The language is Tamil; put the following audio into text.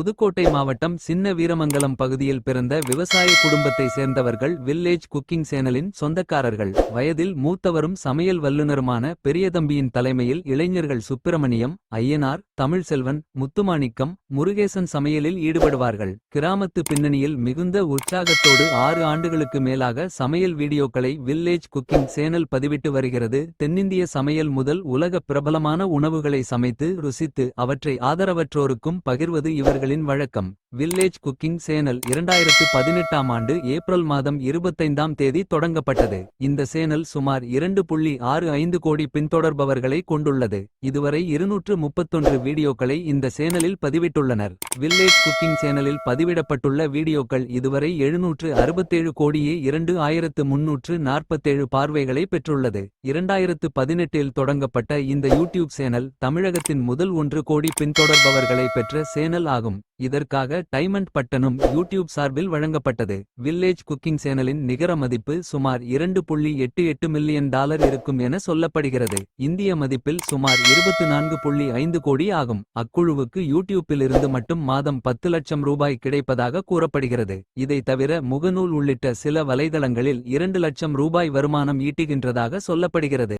புதுக்கோட்டை மாவட்டம் சின்ன வீரமங்கலம் பகுதியில் பிறந்த விவசாய குடும்பத்தை சேர்ந்தவர்கள் வில்லேஜ் குக்கிங் சேனலின் சொந்தக்காரர்கள். வயதில் மூத்தவரும் சமையல் வல்லுனருமான பெரியதம்பியின் தலைமையில் இளைஞர்கள் சுப்பிரமணியம் ஐயனார் தமிழ்செல்வன் முத்துமாணிக்கம் முருகேசன் சமையலில் ஈடுபடுவார்கள். கிராமத்து பின்னணியில் மிகுந்த உற்சாகத்தோடு ஆறு ஆண்டுகளுக்கு மேலாக சமையல் வீடியோக்களை வில்லேஜ் குக்கிங் சேனல் பதிவிட்டு வருகிறது. தென்னிந்திய சமையல் முதல் உலக பிரபலமான உணவுகளை சமைத்து ருசித்து அவற்றை ஆதரவற்றோருக்கும் பகிர்வது இவர்கள் இவர்களின் வழக்கம். வில்லேஜ் குக்கிங் சேனல் இரண்டாயிரத்து பதினெட்டாம் ஆண்டு ஏப்ரல் மாதம் இருபத்தைந்தாம் தேதி தொடங்கப்பட்டது. இந்த சேனல் சுமார் இரண்டு புள்ளி ஆறு ஐந்து கோடி பின்தொடர்பவர்களை கொண்டுள்ளது. இதுவரை இருநூற்று முப்பத்தொன்று வீடியோக்களை இந்த சேனலில் பதிவிட்டுள்ளனர். வில்லேஜ் குக்கிங் சேனலில் பதிவிடப்பட்டுள்ள வீடியோக்கள் இதுவரை எழுநூற்று அறுபத்தேழு கோடியே இரண்டு ஆயிரத்து முன்னூற்று நாற்பத்தேழு பார்வைகளை பெற்றுள்ளது. இரண்டாயிரத்து பதினெட்டில் தொடங்கப்பட்ட இந்த யூடியூப் சேனல் தமிழகத்தின் முதல் ஒன்று கோடி பின்தொடர்பவர்களை பெற்ற சேனல் ஆகும். இதற்காக டைமண்ட் பட்டனும் யூடியூப் சார்பில் வழங்கப்பட்டது. வில்லேஜ் குக்கிங் சேனலின் நிகர மதிப்பு சுமார் இரண்டு புள்ளி எட்டு எட்டு மில்லியன் டாலர் இருக்கும் என சொல்லப்படுகிறது. இந்திய மதிப்பில் சுமார் இருபத்து நான்கு புள்ளி ஐந்து கோடி ஆகும். அக்குழுவுக்கு யூடியூப்பில் இருந்து மட்டும் மாதம் பத்து லட்சம் ரூபாய் கிடைப்பதாக கூறப்படுகிறது. இதை தவிர முகநூல் உள்ளிட்ட சில வலைதளங்களில் இரண்டு லட்சம் ரூபாய் வருமானம் ஈட்டுகின்றதாக சொல்லப்படுகிறது.